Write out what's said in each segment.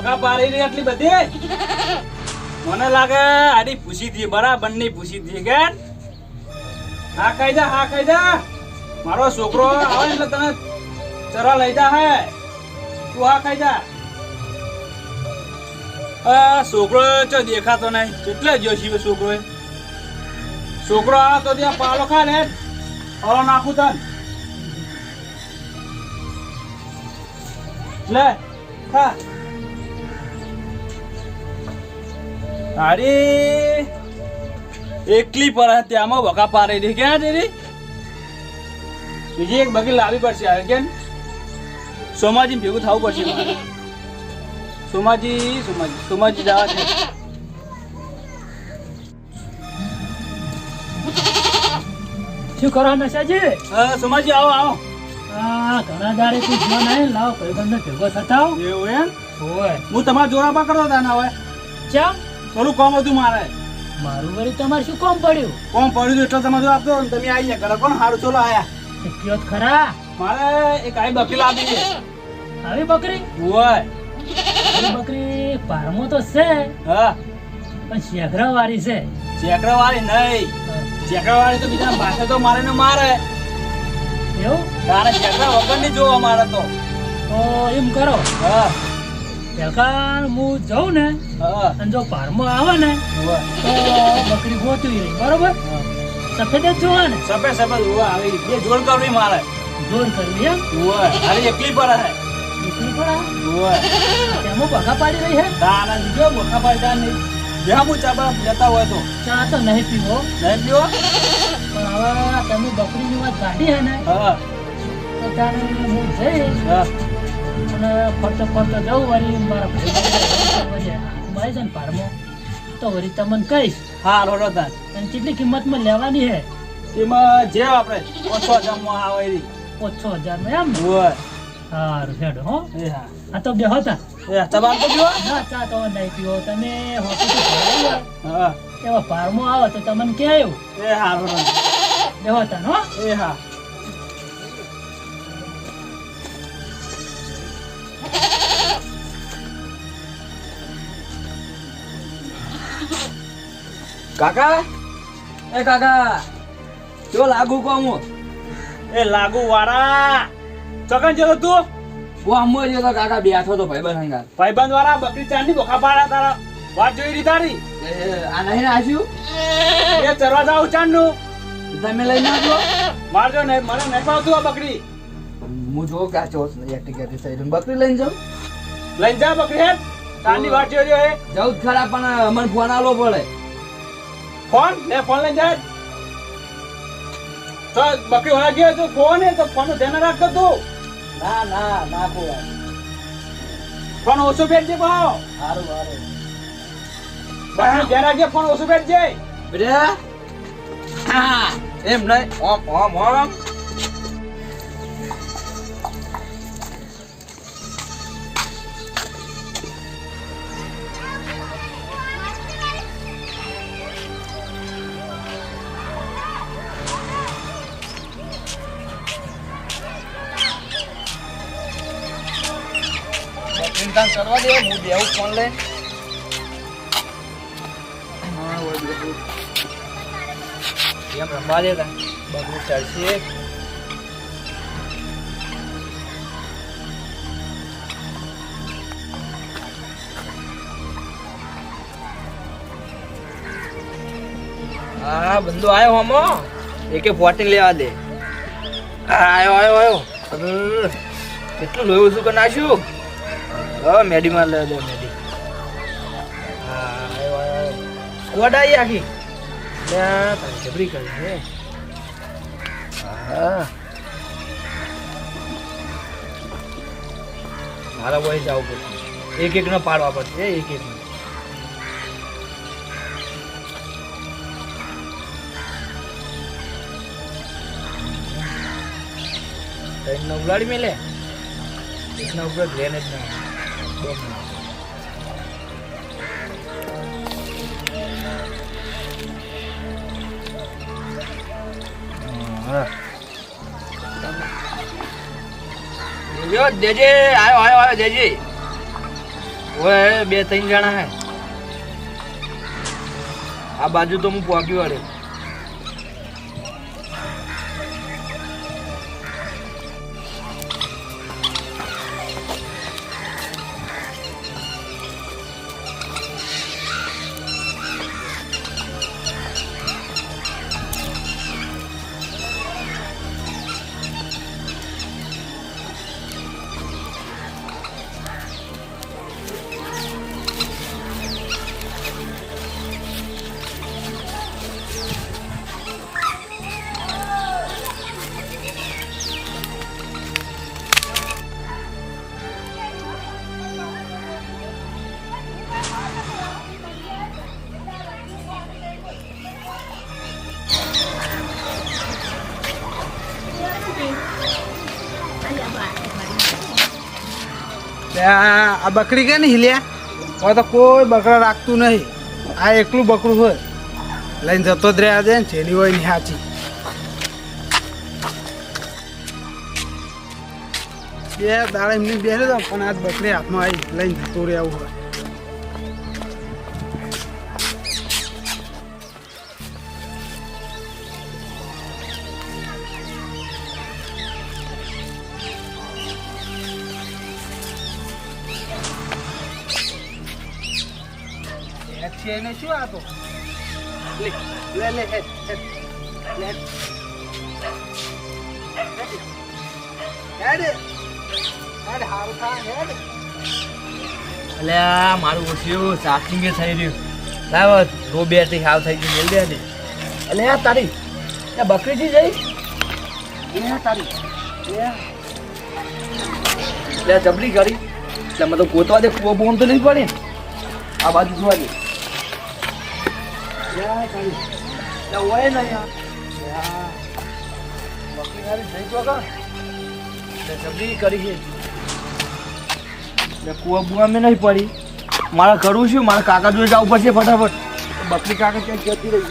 ભોગા પાડી રહી આટલી બધી? મને લાગે આડી પૂછી હતી બરાબરની પૂછી હતી કે? હા, કહી જા હા ખાઈ જા મારો છોકરો આવે એટલે તને ચરા લઈ જા, હે. તું હા, કહી જા આ છોકરો ચો દેખાતો નહીં? કેટલે ગયો છે છોકરો? છોકરો આ તો ત્યાં પાલો ખા ને પાલો નાખું તન. લે, ખા. અરે એકલી પર આમાં વકા પારે દે ક્યાં તેરી બીજી એક બગી લાવવી પડશે હવે કેમ? સોમાજી ભેગું થવું પડશે સોમાજી સોમાજી સોમાજી જવા છે શું કરો નશાજી? હા, સોમાજી આવો આવો. આ ઘણા દાડે તું જો નહીં લાવ ભાઈબંધને ભેગો થતા એવું એમ? હોય. હું તમારા જોડા પકડતો તા ના હોય ચમ? થોડું કોમ હતું મારે. મારું વળી તમારે શું કોમ પડ્યું? કોમ પડ્યું એટલે તમે આપતો તમે આવી ગયા. ઘરે કોણ? હારું ચોલો આયા. કયો ખરા? મારે એક આવી બકરી લાવી છે. આવી બકરી? હોય. બકરી પારમો તો છે હા. પણ શેઘરા વાળી છે. ચેકરા વાળી નહીં. ચેકરા વાળી તો બીજા પાસે તો મારે ને મારે. એવું? તારે શેકરા વગરની જોવા મારે તો. તો એમ કરો. હા. પેલકા હું જાઉં ને અને જો પારમો આવે ને તો બકરી ગોતવી રહી બરોબર. સફેદ જ જોવા ને? સફેદ સફેદ હોવા આવી બે જોડ કરવી મારે. જોર કરવી એમ? ઓય અરે એકલી પર હે. એકલી પર ઓય તેમાં બગા પાડી રહી હે? તારા જો મોટા પડતા નહીં. જ્યાં હું ચાબા જતા હોય તો. ચા તો નહીં પીવો. નહીં પીવો? પણ હવે તમે બકરીની વાત કાઢી હે ને હા. તો તારે હું જઈશ. હા. અને ફરતો ફરતો જવું વળી મારા ભાઈ છે. ને ફાર્મો તો વળી તમને કહીશ. હા રોડો તાર. અને કેટલી કિંમતમાં લેવાની હે એમાં જે આપણે ઓછો જમવા આવે ઓછો હજારમાં એમ? હોય. સારું હેડો હો. એ હા. આ તો બે હતા. એ ચબાન તો પીવો ના ચા તો નહીં પીવો તમે હોસ્પિટલ હા. એવા પારમો આવે તો તમને કે આવ્યું એ હા રોડો બેહો તા હો. એ હા. કાકા? એ કાકા જો લાગુ કોમ એ લાગુ વાળા ચકન જેલો તું? હું જો તો કાકા બેઠો તો ભાઈ બંધ ભાઈબંધ વાળા બકરી ચાંદની બોખા પાડા તારા. વાત જોઈ રહી તારી? આ નહીં આજુ એ ચરવા જાવ ચાંદનું. તમે લઈ નાખો. મારજો ને મને નહીં પાવતું આ બકરી. હું જો કા ચોસ નહીં એકટી કેટી સાઈડ બકરી લઈને જાઉં? લઈને જા બકરી હેડ ચાંદની વાત જોઈ રહ્યો હે. જાઉં જ ખરા પણ મને ફોન આલો પડે. ફોન? લે ફોન લઈને જાય તો બકરી વાળા ગયો તો ફોન તો ફોન ધ્યાન રાખતો તું. ના ના ના કોઈ ફોન ઓછો ફેરજે ભાવ. સારું સારું બકરી ધ્યાન રાખજે ફોન ઓછો ફેરજે. બેટા હા એમ નહીં. ઓમ ઓમ ઓમ. ચિંતા કરવા દે, હું દેવું ફોન બેઠું એમ રમવા દે તા બગડું ચડશે હા બંદો આવ્યો હમો? એકે ફોર્ટીન લેવા દે. આયો આયો આયો. કેટલું લોહી ઓછું કરી નાખ્યું? હા મેડીમાં લઈ દે મેડી. સ્કોડ આવી આખી? લે જબરી કરી છે મારા ભાઈ જવું પડશે એક એક નો પાડવા પડશે એક એક ત્રણ ઉલાડી મેલે? એક ના ઉપર ગ્રેનેજ ના જો દેજે આયો આયો આયો દેજે બે, ત્રણ જણા હે. આ બાજુ તો હું પોકી વળે આ આ બકરી કે નહીં હિલ્યા હવે તો કોઈ બકરા રાખતું નહીં. આ એકલું બકરું હોય. લઈને જતો જ રહ્યા છે ને છેલી હોય ને સાચી. બે દાડા એમની બેસે પણ આજ બકરી હાથમાં આવી, લઈને જતું રહેવું હોય. છે એને શું આ તો લે લે લે હેડ લે. હેડ. હેડ હારું થાય હેડ. મારું ઓછું ચાર્જિંગ થઈ રહ્યું. લાવ હાવ થઈ ગયું મેલ દે ને આ તારી એ બકરીજી જઈ. એ તારી. લે જબરી કરી. એટલે તો ગોતવા દે કુવો બોમ તો નહીં પડે. આ બાજુ જોવા દે. લે cari. La buena ya. Ya. બકરી હારી જઈ તો કા લે કરી છે એટલે કુવા બુવા મેં નહીં પડી મારે કરું શું મારા કાકા જોડે જવું પડશે ફટાફટ બકરી કાકા ક્યાંક જતી રહી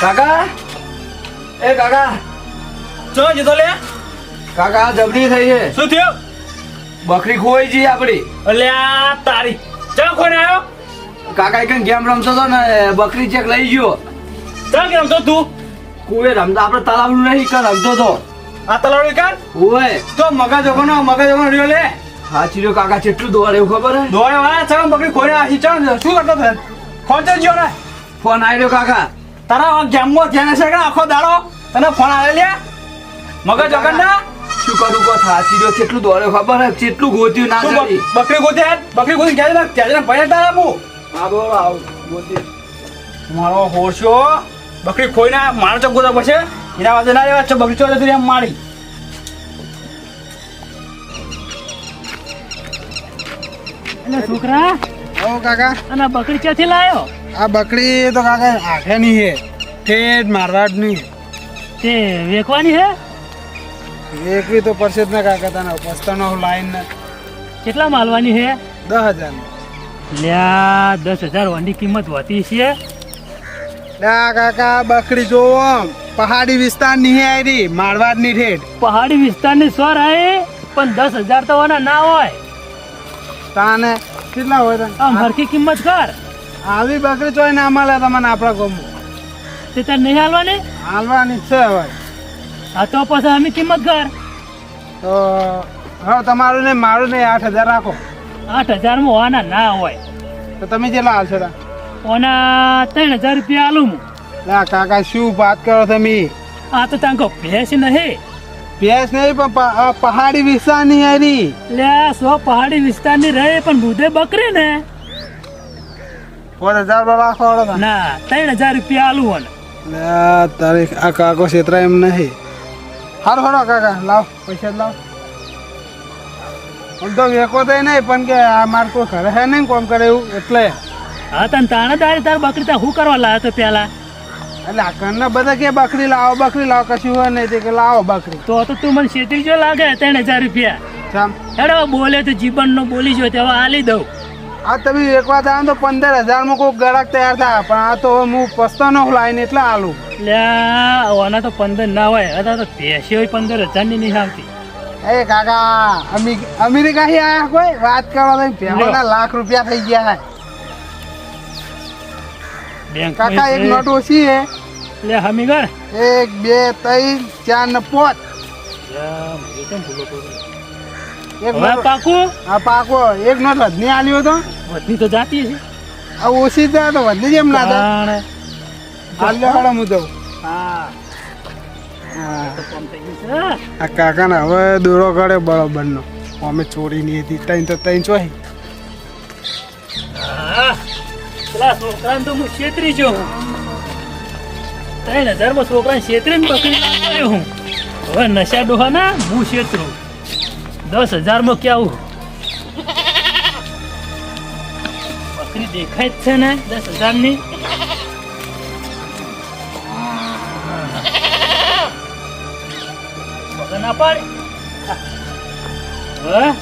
કાકા એ કાકા, ચો જતો લે કાકા જબરી થઈ છે. શું થયું? બકરી ખોઈ છે આપડી. અલ્યા તારી. ચા કોને આવ્યો કાકા એક ગેમ રમતો હતો ને બકરી ચેક લઈ ગયો. ચા કેમ રમતો તું? કુવે રમતા આપણે તલાવનું નહીં કર રમતો હતો. આ તલાવડી કર ઓય તો મગજ ઓગનો મગજ ઓગનો રહ્યો લે. હાચી રહ્યો કાકા કેટલું દોડે એવું ખબર હે? દોડે વાળા ચા બકરી ખોઈને આખી ચા શું કરતો થયો ફોન તો જ્યો ને ફોન આવ્યો કાકા. તારા ગેમમાં ધ્યાન છે કે આખો દાડો? તને ફોન આવે લ્યા મગજ વગર ના શું કરું હાચી રહ્યો કેટલું દોડ્યો? ખબર હે? કેટલું ગોત્યું? ના તું બકરી ગોતે હે? બકરી ગોતી ક્યારે લાગ ત્યારે પૈસા તારા મુ હા બોલ આવ ગોતી. મારો હોશો બકરી ખોઈને મારો ચક ગોતા પછી એના વાજે ના રહેવા બકરી ચોરે જતી એમ મારી. એટલે છોકરા ઓ કાકા. અને બકરી ક્યાંથી લાયો? આ બકરી તો કાકા આખે ની હે. તે મારવાડની તે વેકવાની હે? એકવી તો પરસેજ ના ને કાકા તને પસ્તાનો લાઈન ને કેટલા માલવાની હે દસ હજાર. લ્યા દસ હજાર વંડી કિંમત વધી છે. લા કાકા બકરી જોવો પહાડી વિસ્તારની આવી મારવાડની ઠેઠ. પહાડી વિસ્તારની સ્વર આવે પણ દસ હજાર તો વાના ના હોય. તાને કેટલા હોય આમ હરખી કિંમત કર. આવી બકરી ચોય ના મળે તમને આપણા ગમું તે તાર નહીં હાલવાની? હાલવાની છે હવે. આ તો પછી અમે કિંમત કર તો હા તમારું ને મારું ને આઠ હજાર રાખો. આઠ હજારમાં ઓના ના હોય. તો તમે કેટલા હાલશો તા? ઓના ત્રણ હજાર રૂપિયા આલું હું. ના કાકા શું વાત કરો તમે? આ તો તાંકો ભેંસ નહીં. ભેંસ નહીં પણ પહાડી વિસ્તારની આરી લે સો પહાડી વિસ્તારની રહે પણ બુધે બકરી ને. પાંચ હજાર રાખો ના ત્રણ હજાર રૂપિયા આલું હોય લે તારે આ કાકો છેતરા એમ નહીં. હારો હારો કાકા લાવ પૈસા લાવ. આમ તો વેકો તો નહીં પણ કે આ મારે કોઈ ઘરે હે નહીં કોમ કરે એવું એટલે. હા તને તાણે તારે તાર બકરી તા શું કરવા લાવ્યો તો પેલા? એટલે ઘરના બધા કે બકરી લાવો બકરી લાવો કશું હોય નહીં તે કે લાવો બકરી. તો તો તું મને શેતી જો લાગે ત્રણ હજાર રૂપિયા. ચામ હેડો બોલે તો જીવન નો બોલી જો તેવા હાલી આલી દઉં. આ તમે એક વાર આવો તો પંદર હજારમાં કોઈ ગળાક તૈયાર થાય. પણ આ તો હું પસ્તાનો લાવીને એટલે આલું. એટલે આના તો પંદર ના હોય. અથવા તો ભેંસી હોય પંદર હજારની નહીં આવતી. એ કાકા અમી અમેરિકાથી આયા કોઈ? વાત કરો તો પહેલાના લાખ રૂપિયા થઈ ગયા હે કાકા એક નોટ ઓછી હે લે હમી કર. એક બે ત્રણ ચાર ને પાંચ. એક હવે પાકું? આ પાકો. એક નોટ વધની આલ્યો તો? વધની તો જાતી છે આ ઓછી થાય તો વધની જેમ ના થાય. આલ્યો હાડો હું હા. હા. તો આ કાકાને હવે દોરો કરે બરોબરનો અમે ચોરી નહીં હતી તઈ તો તઈ ચોહી હા. પેલા છોકરાને તો હું છેતરી જો હું ત્રણ હજારમાં છોકરાને છેતરીને પકડી લાવ્યો હું. હવે નશા ડોહા ના હું છેતરું. દસ હજારમાં ક્યાં બકરી દેખાય છે ને દસ હજારની? ના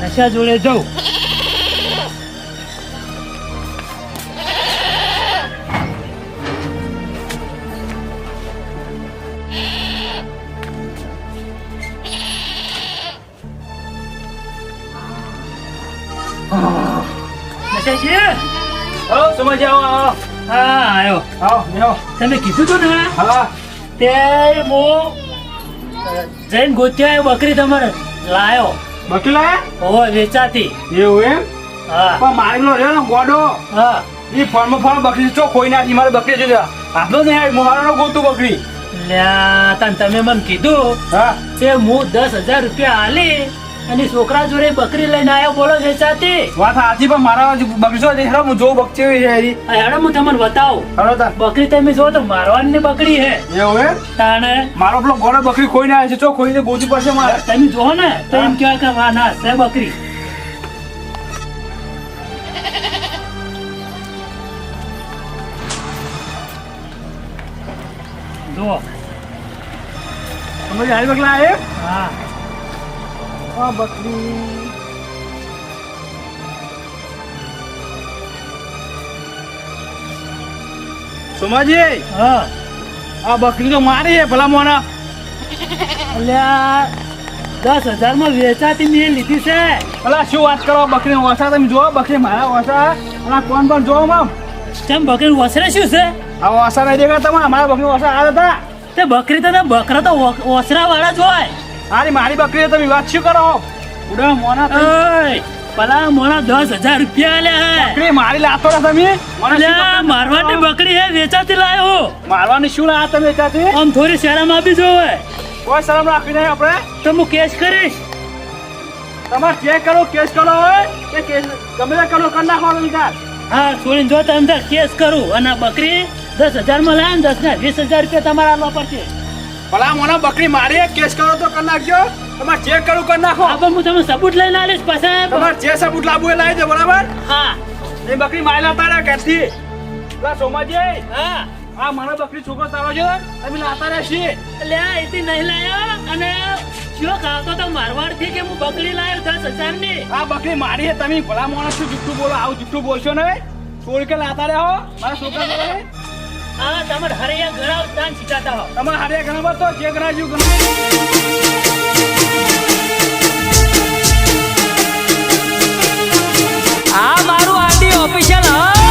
નશા જોડે જવું તમે કીધું તું ને? હા. તે હું જઈને ગોત્યા બકરી તમારે લાયો. બકરી લાયા ઓ વેચાતી. એવું એમ? હા. પણ મારી રહ્યો ને ગોડો. હા. એ ફોનમાં ફોન બકરી ચો નાખી મારે બકરી જોઈ આપલો ને યાર મોહારાનો ગોતું બકરી. લ્યા તન તમે મને કીધું હા. તે હું દસ હજાર રૂપિયા આલી. અને છોકરા જોડે બકરી લઈને આવ્યો બોલો વેચાતી વાત સાચી પણ મારા બગીચો છો હેરો હું જો બકચી છે એરી હેડો હું તમને બતાવું. હેડો તા. બકરી તમે જો તો મારવાની બકરી હે એવું હે તાણે. મારો પેલો ગોળો બકરી ખોઈને ના છે. ચો ખોઈને ગોજી પડશે મારે? તમે જો ને તો એમ કહેવાય કે વાહ ના છે બકરી. જો સમજ આવી બકલા આવે હા. આ બકરી. સોમાજી? હા. આ બકરી તો મારી છે ભલા મોના. અલ્યા દસ હજારમાં વેચાતી મેં લીધી છે. અલા શું વાત કરો બકરી ઓછા તમે જોવો બકરી મારા ઓછા. અલા કોણ પણ જોવો મામ? કેમ બકરી વસરે શું છે? આ નહીં દેખાતા તમે અમારા બકરી ઓછા આવ્યા હતા. તે બકરી તો ના બકરા તો ઓસરા વાળા જ હોય. અરે મારી બકરી તમે વાત શું કરો? ઉડા મોના પલા મોના દસ હજાર રૂપિયા લે. બકરી મારી લાતો તમે? મારવાની બકરી હે વેચાતી લાયો. મારવાની શું લાયા તમે વેચાતી? આમ થોડી શરમ આપી જોવે કોઈ શરમ રાખી નહીં આપણે. તો હું કેસ કરીશ. તમારે જે કરો કેસ કરો હોય કે કેસ ગમે તે કરો કરી નાખો વિચાર. હા છોડીને જો તમે કેસ કરું. અને બકરી દસ હજારમાં લાવે ને દસ ને વીસ હજાર રૂપિયા તમારા આપવા પડશે. ભલા મને બકરી મારી કેસ કરો તો કરી નાખજો. તમારે ચેક કરું કરી નાખો. આ તો હું તમને સબૂત લઈને આવીશ પાછા. તમારે જે સબૂત લાવવું એ લાવી દે બરાબર? હા. એ બકરી મારી તારા ક્યાંથી પેલા સોમાજી હા. આ મારા બકરી છોકરો તારો છે તમે લાતા રહ્યા છીએ. આ એથી નહીં લાયો. અને જો કાતો તો મારવાડથી કે હું બકરી લાયો દસ સસાનની આ બકરી મારી તમે ભલા માણસ જુઠ્ઠું બોલો આવું જુઠ્ઠું બોલશો ને છોડ કે લાતા રહ્યા મારા છોકરા આ તમાર હરિયા ગરાવ તાન છીટાતા હો. તમાર હરિયા ગરાવ તો જે ગરાજુ આ મારું આડી ઓફિશિયલ હા.